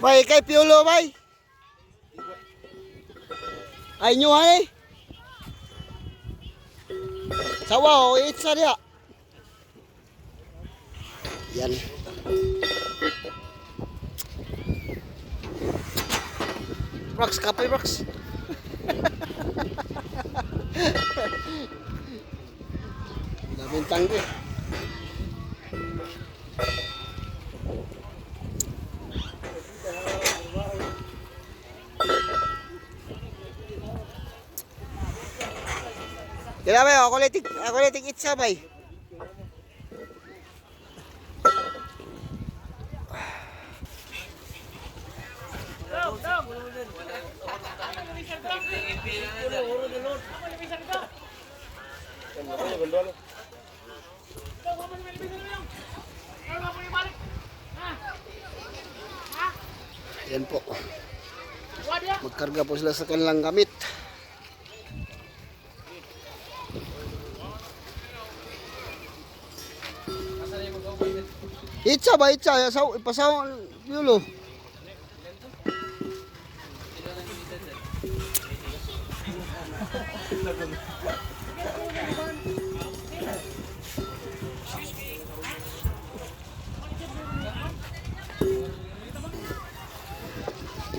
Bay, kay Piolo, bay. Ay nyo, ay. Sawa, o, itsa niya. Yan. Brox, kapoy, Brox. Daming tanggi. Kaya ba, ako litik, ako litik itsa bay. Yan po. Magkarga po sila sa kanilang gamit. Itsa ba itsa? Saw, pasaw, yulo.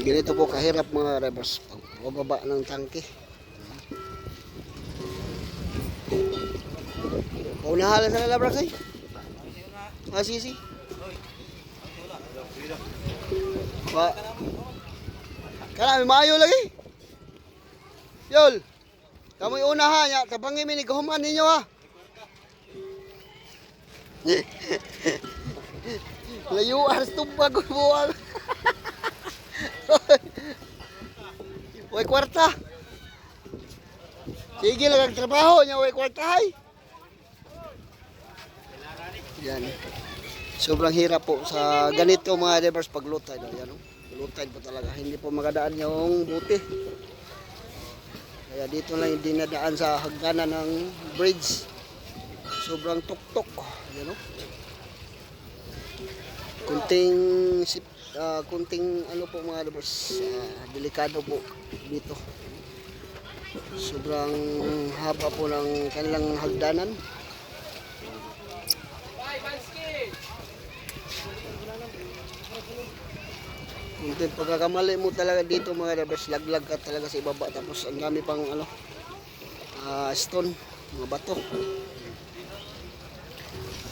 Ganito po kahirap mga rebels pagbaba ng tangke. Paunahan sa lalabras ay. Sisi. Ba. Kana may maayo lagi. Yol. Kamoy unahan ya, tabangi mi ni gahuman ninyo ha. Layo aras tubag ko buwal. Way kwarta. Sige lang ang trabaho niya, way kwarta hay. Yan. Sobrang hirap po sa ganito mga divers paglutay. No? Yan, oh. Lutay po talaga. Hindi po makadaan yung buti. Kaya dito lang yung dinadaan sa hagdanan ng bridge. Sobrang tuktok. Yan, oh. Kunting ah, kunting ano po mga divers. ah, delikado po dito. Sobrang haba po ng kanilang hagdanan. Kunting pagkakamali mo talaga dito mga rebels, laglag ka talaga sa ibaba tapos ang dami pang ano ah, stone, mga bato.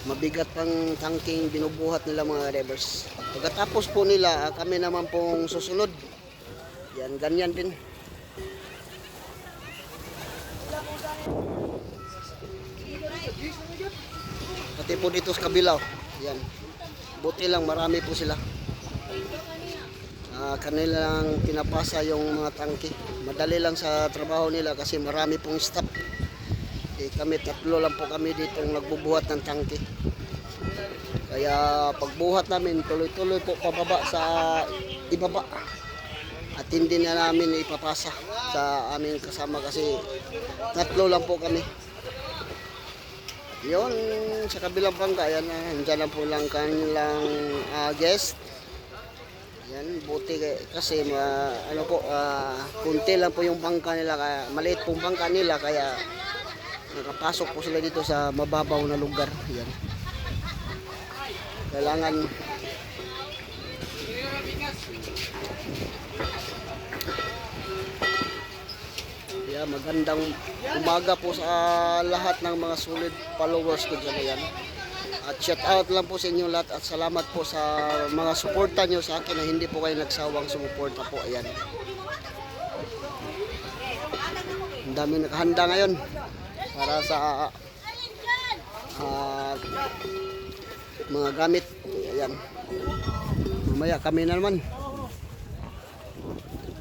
Mabigat pang tangking binubuhat nila mga rebels. Pagkatapos po nila, ah, kami naman pong susunod. Yan, ganyan din. Pati po dito sa kabilaw. Yan. Buti lang marami po sila. Kanilang pinapasa yung mga tangke. Madali lang sa trabaho nila kasi marami pong staff. Eh, kami tatlo lang po kami dito nagbubuhat ng tangke. Kaya pagbuhat namin, tuloy-tuloy po pababa sa ibaba. At hindi na namin ipapasa sa aming kasama kasi tatlo lang po kami. Yun, sa kabilang bangka, yan, andyan lang po lang kanilang ah, guest. Yan, buti kasi ma, ano po, ah, kunti lang po yung bangka nila, kaya, maliit pong bangka nila, kaya nakapasok po sila dito sa mababaw na lugar. Yan. Kailangan Yeah, magandang umaga po sa lahat ng mga solid followers ko dyan. Yan. At shout out lang po sa inyo lahat at salamat po sa mga suporta nyo sa akin na hindi po kayo nagsawang sumuporta po. Ayan. Ang dami nakahanda ngayon para sa ah, mga gamit. Ayan. Mamaya kami na naman.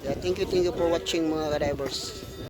Yeah, thank you, thank you for watching mga ka-divers.